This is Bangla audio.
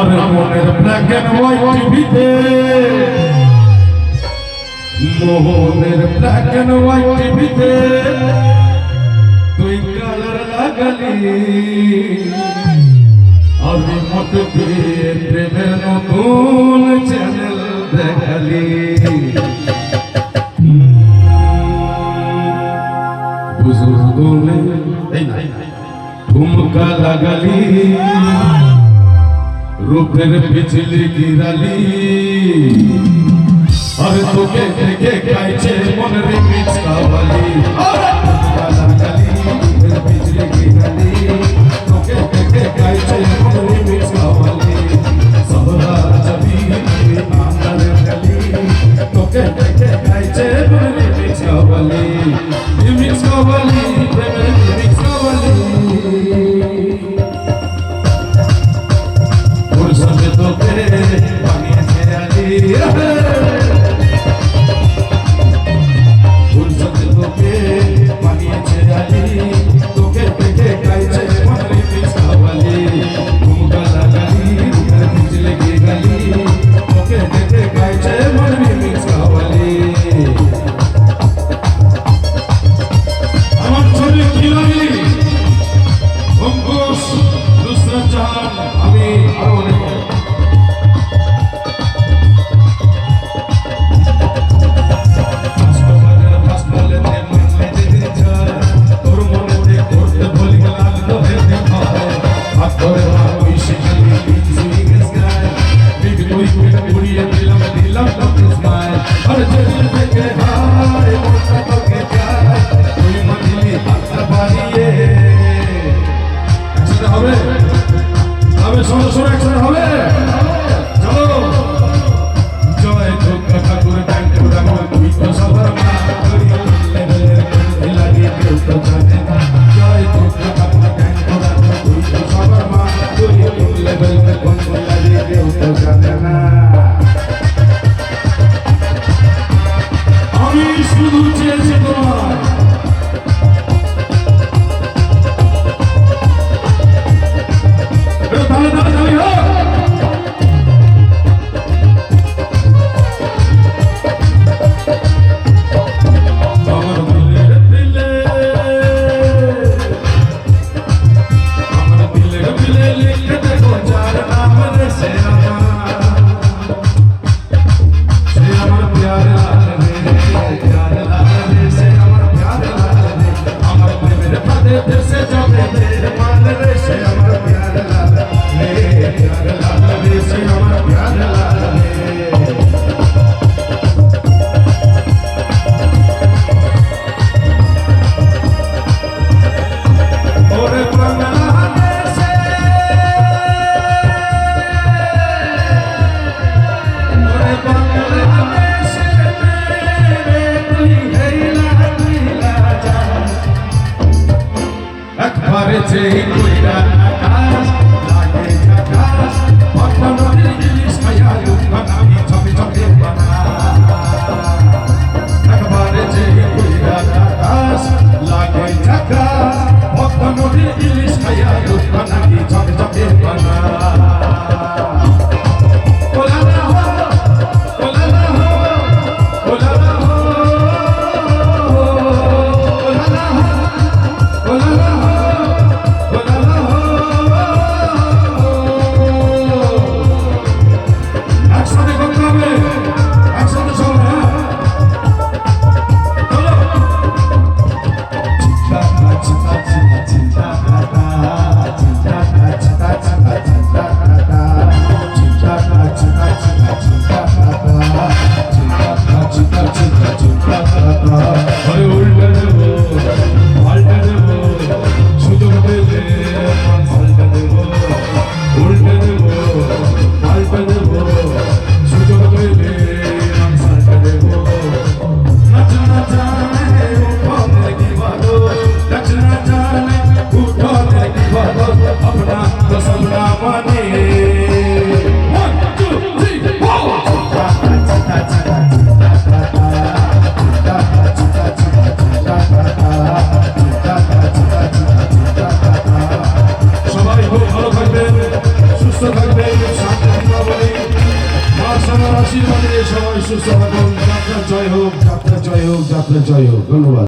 আমার মনের ব্ল্যাক অ্যান্ড হোয়াইট টিভিতে মোহনের ব্ল্যাক অ্যান্ড হোয়াইট টিভিতে তুই কালার লাগালি আমি মত দিয়ে প্রেমের নতুন চ্যানেল দেখালি বুঝুর ঠুমকা লাগালি রূপের পিছলি গিরালি আর তোকে দেখে খাইছে মনের পিছকাওয়ালি তোকে দেখে খাইছে মনের পিছকাওয়ালি পিছকাওয়ালি প্রেম agradecer Thank you. সুস্থ থাকুন যাত্রা জয় হোক যাত্রা জয় হোক যাত্রা জয় হোক। ধন্যবাদ।